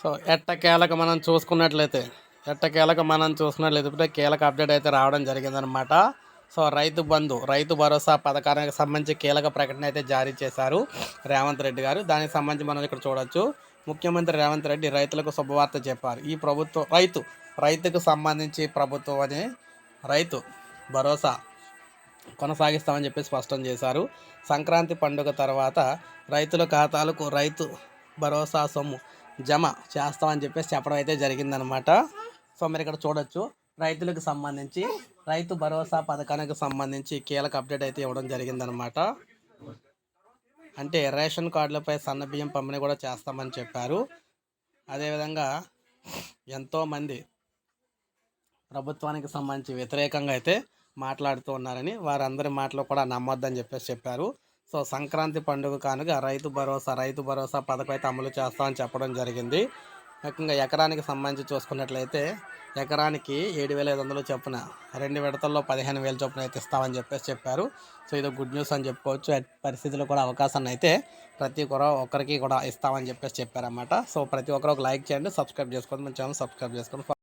So ఎట్ట కీలక మనం చూసుకున్నట్లయితే ఎట్ట కీలక మనం చూసుకున్నట్లయితే ఇప్పుడే కీలక అప్డేట్ అయితే రావడం జరిగిందనమాట సో రైతు బంధు రైతు భరోసా పథకానికి సంబంధించి కీలక ప్రకటన అయితే జారీ చేశారు రేవంత్ రెడ్డి గారు. దానికి సంబంధించి మనం ఇక్కడ చూడొచ్చు. ముఖ్యమంత్రి రేవంత్ రెడ్డి రైతులకు శుభవార్త చెప్పారు. ఈ ప్రభుత్వం రైతు రైతుకు సంబంధించి ప్రభుత్వం అనే రైతు భరోసా కొనసాగిస్తామని చెప్పి స్పష్టం చేశారు. సంక్రాంతి పండుగ తర్వాత రైతుల ఖాతాలకు రైతు భరోసా సొమ్ము జమ చేస్తామని చెప్పేసి చెప్పడం అయితే జరిగిందనమాట. సో మీరు ఇక్కడ చూడొచ్చు. రైతులకు సంబంధించి రైతు భరోసా పథకానికి సంబంధించి కీలక అప్డేట్ అయితే ఇవ్వడం జరిగిందనమాట. అంటే రేషన్ కార్డులపై సన్న బియ్యం పంపిణీ కూడా చేస్తామని చెప్పారు. అదేవిధంగా ఎంతోమంది ప్రభుత్వానికి సంబంధించి వ్యతిరేకంగా అయితే మాట్లాడుతూ ఉన్నారని వారందరి మాటలు కూడా నమ్మొద్దని చెప్పేసి చెప్పారు. సో సంక్రాంతి పండుగ కానుక రైతు భరోసా రైతు భరోసా పథకం అయితే అమలు చేస్తామని చెప్పడం జరిగింది. ముఖ్యంగా ఎకరానికి సంబంధించి చూసుకున్నట్లయితే ఎకరానికి ఏడు వేల ఐదు వందలు చొప్పున రెండు విడతల్లో పదిహేను వేల చొప్పున అయితే ఇస్తామని చెప్పేసి చెప్పారు. సో ఇది గుడ్ న్యూస్ అని చెప్పుకోవచ్చు. పరిస్థితుల్లో కూడా అవకాశాన్ని అయితే ప్రతి ఒక్కరు ఒక్కరికి కూడా ఇస్తామని చెప్పేసి చెప్పారన్నమాట. సో ప్రతి ఒక్కరు ఒక లైక్ చేయండి సబ్స్క్రైబ్ చేసుకోండి మన ఛానల్ సబ్స్క్రైబ్ చేసుకోండి.